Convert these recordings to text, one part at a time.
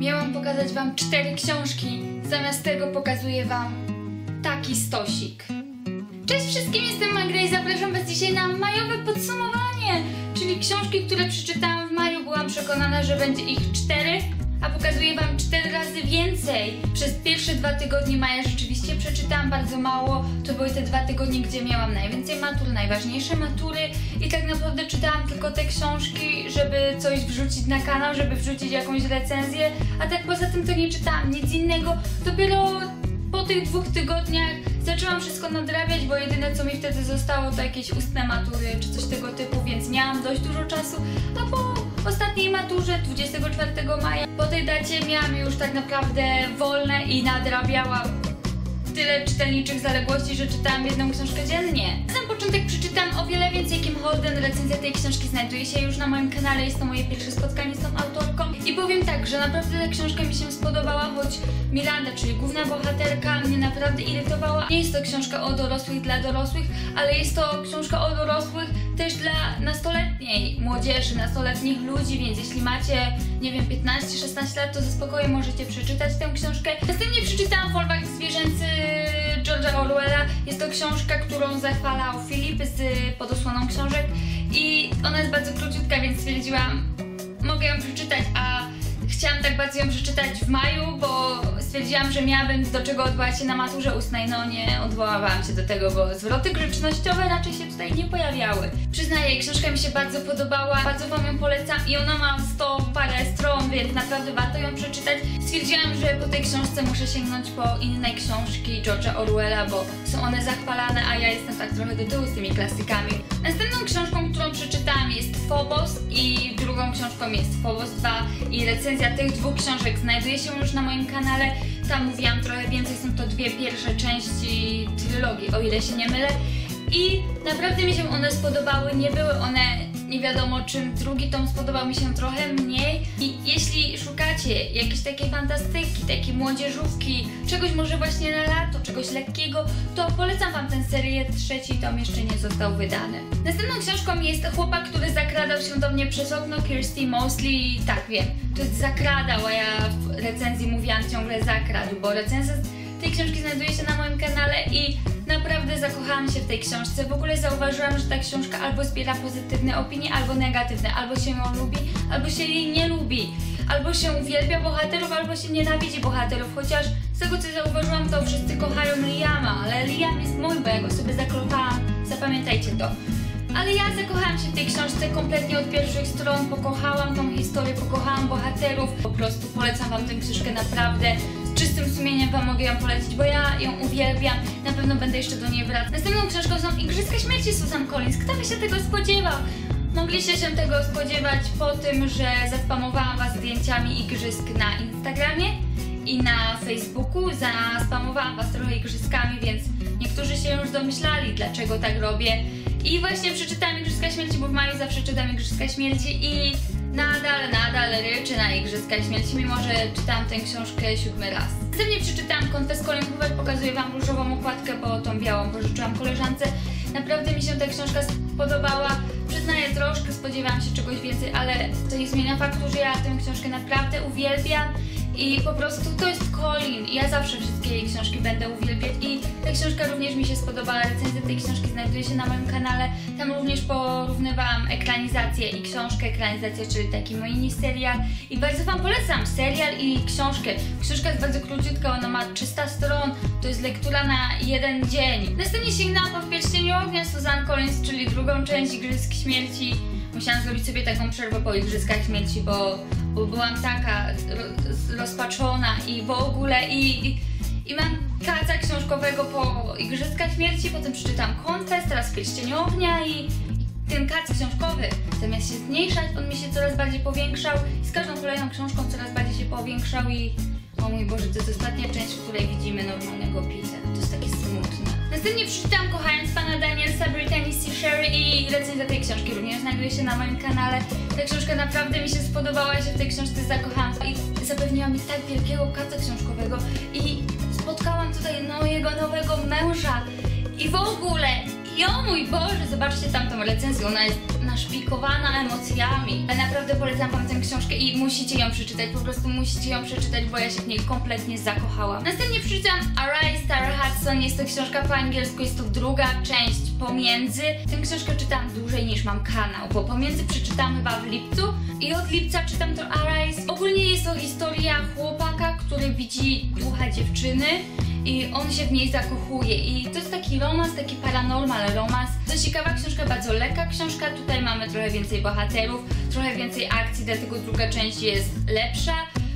Miałam pokazać wam cztery książki, zamiast tego pokazuję wam taki stosik. Cześć wszystkim, jestem Magra i zapraszam was dzisiaj na majowe podsumowanie, czyli książki, które przeczytałam w maju. Byłam przekonana, że będzie ich cztery, a pokazuję wam cztery razy więcej. Przez pierwsze dwa tygodnie maja rzeczywiście przeczytałam bardzo mało. To były te dwa tygodnie, gdzie miałam najwięcej matur, najważniejsze matury i tak naprawdę czytałam tylko te książki, żeby coś wrzucić na kanał, żeby wrzucić jakąś recenzję, a tak poza tym to nie czytałam nic innego. Dopiero po tych dwóch tygodniach zaczęłam wszystko nadrabiać, bo jedyne co mi wtedy zostało to jakieś ustne matury czy coś tego typu, więc miałam dość dużo czasu. A po ostatniej maturze 24 maja, po tej dacie miałam już tak naprawdę wolne i nadrabiałam tyle czytelniczych zaległości, że czytałam jedną książkę dziennie. Początek przeczytałam o wiele więcej Kim Holden. Recenzja tej książki znajduje się już na moim kanale. Jest to moje pierwsze spotkanie z tą autorką. I powiem tak, że naprawdę ta książka mi się spodobała, choć Miranda, czyli główna bohaterka, mnie naprawdę irytowała. Nie jest to książka o dorosłych dla dorosłych, ale jest to książka o dorosłych też dla nastoletniej młodzieży, nastoletnich ludzi, więc jeśli macie, nie wiem, 15-16 lat, to ze spokojem możecie przeczytać tę książkę. Następnie przeczytałam Folwark Zwierzęcy George'a Orwella. Jest to książka, którą zachwalał Filip z podosłoną książek i ona jest bardzo króciutka, więc stwierdziłam, mogę ją przeczytać, a chciałam tak bardzo ją przeczytać w maju, bo stwierdziłam, że miałabym do czego odwołać się na maturze ustnej. No nie odwoływałam się do tego, bo zwroty grzecznościowe raczej się tutaj nie pojawiały. Przyznaję, książka mi się bardzo podobała, bardzo wam ją polecam i ona ma 100 parę stron, więc naprawdę warto ją przeczytać. Stwierdziłam, że po tej książce muszę sięgnąć po inne książki George'a Orwella, bo są one zachwalane, a ja jestem tak trochę do tyłu z tymi klasykami. Następną książką, którą przeczytałam jest Phobos i drugą książką jest Phobos 2 i recenzja tych dwóch książek znajduje się już na moim kanale. Tam mówiłam trochę więcej, są to dwie pierwsze części trylogii, o ile się nie mylę. I naprawdę mi się one spodobały, nie były one nie wiadomo czym, drugi tom spodobał mi się trochę mniej. I jeśli szukacie jakiejś takiej fantastyki, takiej młodzieżówki, czegoś może właśnie na lato, czegoś lekkiego, to polecam wam tę serię, trzeci tom jeszcze nie został wydany. Następną książką jest Chłopak, który zakradał się do mnie przez okno, Kirsty Mosley, tak wiem, to jest zakradał, a ja w recenzji mówiłam ciągle zakradł, bo recenzja tej książki znajduje się na moim kanale i naprawdę zakochałam się w tej książce. W ogóle zauważyłam, że ta książka albo zbiera pozytywne opinie, albo negatywne. Albo się ją lubi, albo się jej nie lubi. Albo się uwielbia bohaterów, albo się nienawidzi bohaterów. Chociaż z tego co zauważyłam, to wszyscy kochają Liama, ale Liam jest mój, bo ja go sobie zakochałam. Zapamiętajcie to. Ale ja zakochałam się w tej książce kompletnie od pierwszych stron, pokochałam tą historię, pokochałam bohaterów. Po prostu polecam wam tę książkę naprawdę czystym sumieniem Wam mogę ją polecić, bo ja ją uwielbiam. Na pewno będę jeszcze do niej wracać. Następną książką są Igrzyska Śmierci Susan Collins. Kto by się tego spodziewał? Mogliście się tego spodziewać po tym, że zaspamowałam Was zdjęciami igrzysk na Instagramie i na Facebooku. Zaspamowałam Was trochę igrzyskami, więc niektórzy się już domyślali, dlaczego tak robię. I właśnie przeczytałam Igrzyska Śmierci, bo w maju zawsze czytam Igrzyska Śmierci i nadal, nadal ryczy na Igrzyska Śmierci, mimo że czytałam tę książkę siódmy raz. Następnie przeczytałam Konfes Kolękówek, pokazuję Wam różową okładkę, bo tą białą pożyczyłam koleżance. Naprawdę mi się ta książka spodobała. Przyznaję, troszkę spodziewałam się czegoś więcej, ale to nie zmienia faktu, że ja tę książkę naprawdę uwielbiam i po prostu to jest Colin. Ja zawsze wszystkie jej książki będę uwielbiać i ta książka również mi się spodobała. Recenzja tej książki znajduje się na moim kanale. Tam również porównywałam ekranizację i książkę. Ekranizację, czyli taki mini serial. I bardzo Wam polecam serial i książkę. Książka jest bardzo króciutka, ona ma 300 stron. To jest lektura na jeden dzień. Następnie sięgnęłam po Pierścieniu Ognia Susan Collins, czyli drugą część Igrzysk Śmierci. Musiałam zrobić sobie taką przerwę po Igrzyskach Śmierci, bo bo byłam taka rozpaczona i w ogóle i, i, i mam kaca książkowego po Igrzyskach Śmierci, potem przeczytam Confess, teraz Pierścień Ognia i, i ten kac książkowy. Zamiast się zmniejszać, on mi się coraz bardziej powiększał i z każdą kolejną książką coraz bardziej się powiększał i o mój Boże, to jest ostatnia część, w której widzimy normalnego Peter. To jest takie smutne. Następnie przeczytałam Kochając Pana Danielsa, Brittany C. Sherry i recenzja tej książki również znajduje się na moim kanale. Ta książka naprawdę mi się spodobała, ja się w tej książce zakochałam i zapewniła mi tak wielkiego kaca książkowego i spotkałam tutaj mojego nowego męża i w ogóle i o mój Boże, zobaczcie tam tą recenzję, ona jest na naszpikowana emocjami. Naprawdę polecam Wam tę książkę i musicie ją przeczytać, po prostu musicie ją przeczytać, bo ja się w niej kompletnie zakochałam. Następnie przeczytam Arise Tara Hudson, jest to książka po angielsku, jest to druga część pomiędzy. Tę książkę czytam dłużej niż mam kanał, bo pomiędzy przeczytam chyba w lipcu i od lipca czytam to Arise. Ogólnie jest to historia chłopaka, który widzi ducha dziewczyny i on się w niej zakochuje i to jest taki romans, taki paranormal romans. To ciekawa książka, bardzo lekka książka, tutaj mamy trochę więcej bohaterów, trochę więcej akcji, dlatego druga część jest lepsza.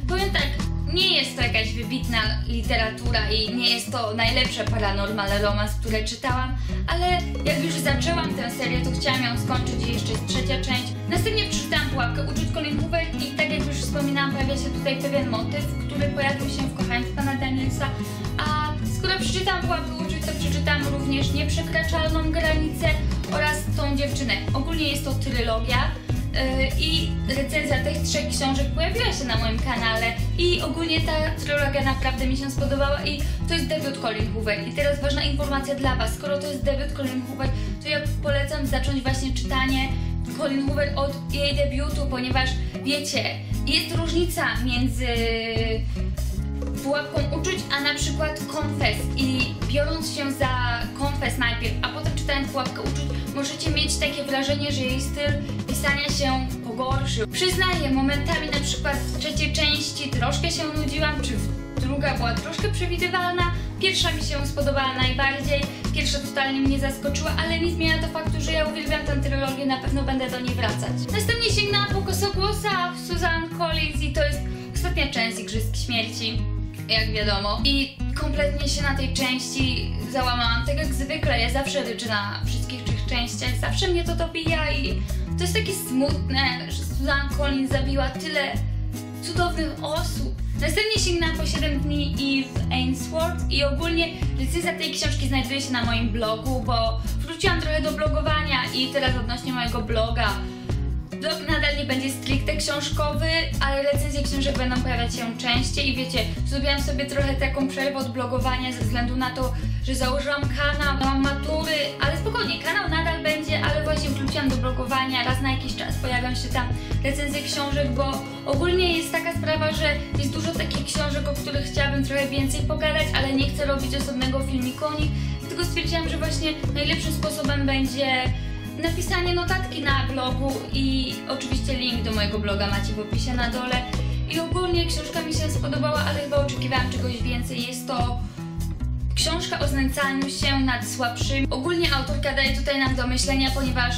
Powiem tak, nie jest to jakaś wybitna literatura i nie jest to najlepsze paranormal romans, które czytałam, ale jak już zaczęłam tę serię, to chciałam ją skończyć i jeszcze jest trzecia część. Następnie przeczytałam Pułapkę Uczuć Colin i tak jak już wspominałam, pojawia się tutaj pewien motyw, który pojawił się w Kochając Pana Danielsa, a skoro przeczytałam Pułapkę Uczuć, to przeczytałam również Nieprzekraczalną Granicę oraz tą dziewczynę. Ogólnie jest to trylogia, i recenzja tych trzech książek pojawiła się na moim kanale i ogólnie ta trylogia naprawdę mi się spodobała i to jest debiut Colin Hoover. I teraz ważna informacja dla Was, skoro to jest debiut Colin Hoover, to ja polecam zacząć właśnie czytanie Colin Hoover od jej debiutu, ponieważ wiecie, jest różnica między pułapką uczuć, a na przykład konfes i biorąc się za konfes najpierw, a potem czytając pułapkę uczuć, możecie mieć takie wrażenie, że jej styl pisania się pogorszył. Przyznaję, momentami na przykład w trzeciej części troszkę się nudziłam, czy druga była troszkę przewidywalna, pierwsza mi się spodobała najbardziej, pierwsza totalnie mnie zaskoczyła, ale nie zmienia to faktu, że ja uwielbiam tę trylogię, na pewno będę do niej wracać. Następnie sięgnęłam po kosogłosa Susan Collins i to jest ostatnia część Igrzysk Śmierci jak wiadomo. I kompletnie się na tej części załamałam. Tak jak zwykle, ja zawsze ryczę na wszystkich trzech częściach, zawsze mnie to dobija i to jest takie smutne, że Susan Collins zabiła tyle cudownych osób. Następnie sięgnęłam po 7 dni i w Ainsworth i ogólnie recenzja tej książki znajduje się na moim blogu, bo wróciłam trochę do blogowania i teraz odnośnie mojego bloga Blog nadal nie będzie stricte książkowy, ale recenzje książek będą pojawiać się częściej i wiecie, zrobiłam sobie trochę taką przerwę od blogowania ze względu na to, że założyłam kanał, mam matury, ale spokojnie, kanał nadal będzie, ale właśnie wróciłam do blogowania, raz na jakiś czas pojawią się tam recenzje książek, bo ogólnie jest taka sprawa, że jest dużo takich książek, o których chciałabym trochę więcej pogadać, ale nie chcę robić osobnego filmiku o nich, dlatego stwierdziłam, że właśnie najlepszym sposobem będzie napisanie notatki na blogu i oczywiście link do mojego bloga macie w opisie na dole. I ogólnie książka mi się spodobała, ale chyba oczekiwałam czegoś więcej. Jest to książka o znęcaniu się nad słabszymi. Ogólnie autorka daje tutaj nam do myślenia, ponieważ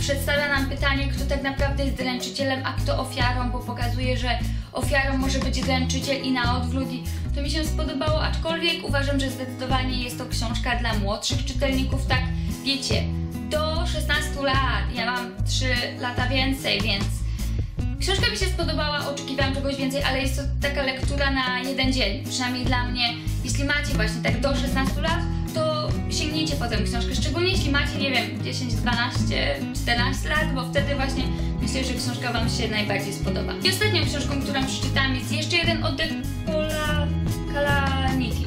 przedstawia nam pytanie, kto tak naprawdę jest dręczycielem, a kto ofiarą, bo pokazuje, że ofiarą może być dręczyciel i na odwrót. I to mi się spodobało, aczkolwiek uważam, że zdecydowanie jest to książka dla młodszych czytelników, tak wiecie, do 16 lat. Ja mam 3 lata więcej, więc książka mi się spodobała, oczekiwałam czegoś więcej, ale jest to taka lektura na jeden dzień, przynajmniej dla mnie. Jeśli macie właśnie tak do 16 lat, to sięgnijcie po tę książkę, szczególnie jeśli macie, nie wiem, 10, 12, 14 lat, bo wtedy właśnie myślę, że książka Wam się najbardziej spodoba. I ostatnią książką, którą przeczytałam jest jeszcze jeden oddech Paula Kalaniki.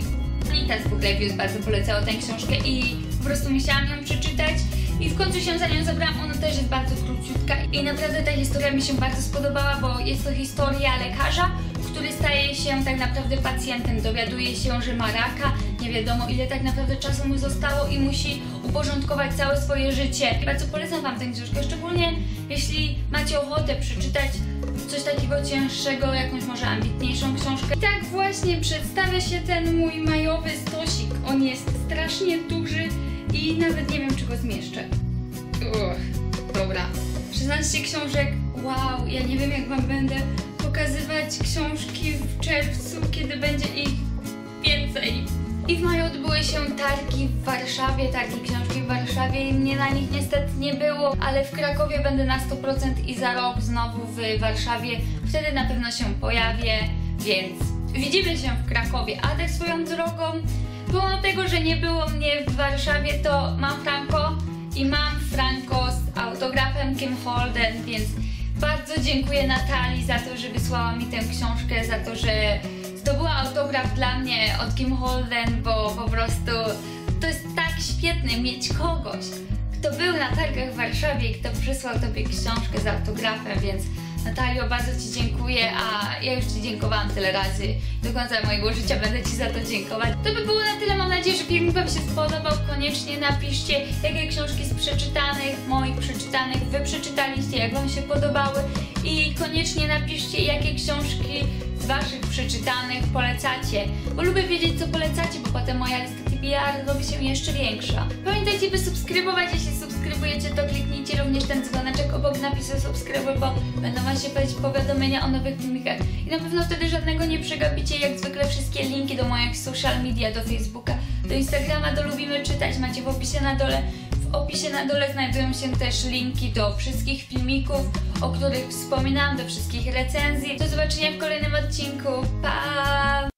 Anita z Book Reviews bardzo polecała tę książkę i po prostu musiałam ją przeczytać. I w końcu się za nią zabrałam, ona też jest bardzo króciutka i naprawdę ta historia mi się bardzo spodobała, bo jest to historia lekarza, który staje się tak naprawdę pacjentem, dowiaduje się, że ma raka, nie wiadomo ile tak naprawdę czasu mu zostało i musi uporządkować całe swoje życie. Bardzo polecam Wam tę książkę, szczególnie jeśli macie ochotę przeczytać coś takiego cięższego, jakąś może ambitniejszą książkę. I tak właśnie przedstawia się ten mój majowy stosik. On jest strasznie duży, i nawet nie wiem, czy go zmieszczę. Uch, dobra. 16 książek, wow, ja nie wiem, jak Wam będę pokazywać książki w czerwcu, kiedy będzie ich więcej. I w maju odbyły się targi w Warszawie, targi książki w Warszawie i mnie na nich niestety nie było, ale w Krakowie będę na 100% i za rok znowu w Warszawie. Wtedy na pewno się pojawię, więc widzimy się w Krakowie. A swoją drogą, Pomimo tego, że nie było mnie w Warszawie, to mam Franco i mam Franco z autografem Kim Holden, więc bardzo dziękuję Natalii za to, że wysłała mi tę książkę, za to, że zdobyła autograf dla mnie od Kim Holden, bo po prostu to jest tak świetne mieć kogoś, kto był na targach w Warszawie i kto przysłał Tobie książkę z autografem, więc Natalio, bardzo Ci dziękuję, a ja już Ci dziękowałam tyle razy. Do końca mojego życia będę Ci za to dziękować. To by było na tyle, mam nadzieję, że filmik Wam się spodobał. Koniecznie napiszcie, jakie książki z przeczytanych, moich przeczytanych Wy przeczytaliście, jak Wam się podobały i koniecznie napiszcie, jakie książki z Waszych przeczytanych polecacie, bo lubię wiedzieć, co polecacie, bo potem moja lista TBR robi się jeszcze większa. Pamiętajcie, by subskrybować, jeśli subskrybujecie, to kliknijcie również ten dzwoneczek obok napisu subskrybuj, bo będą Wam się pojawiać powiadomienia o nowych filmikach i na pewno wtedy żadnego nie przegapicie, jak zwykle wszystkie linki do moich social media, do Facebooka, do Instagrama, do Lubimy Czytać macie w opisie na dole. W opisie na dole znajdują się też linki do wszystkich filmików, o których wspominałam, do wszystkich recenzji. Do zobaczenia w kolejnym odcinku. Pa!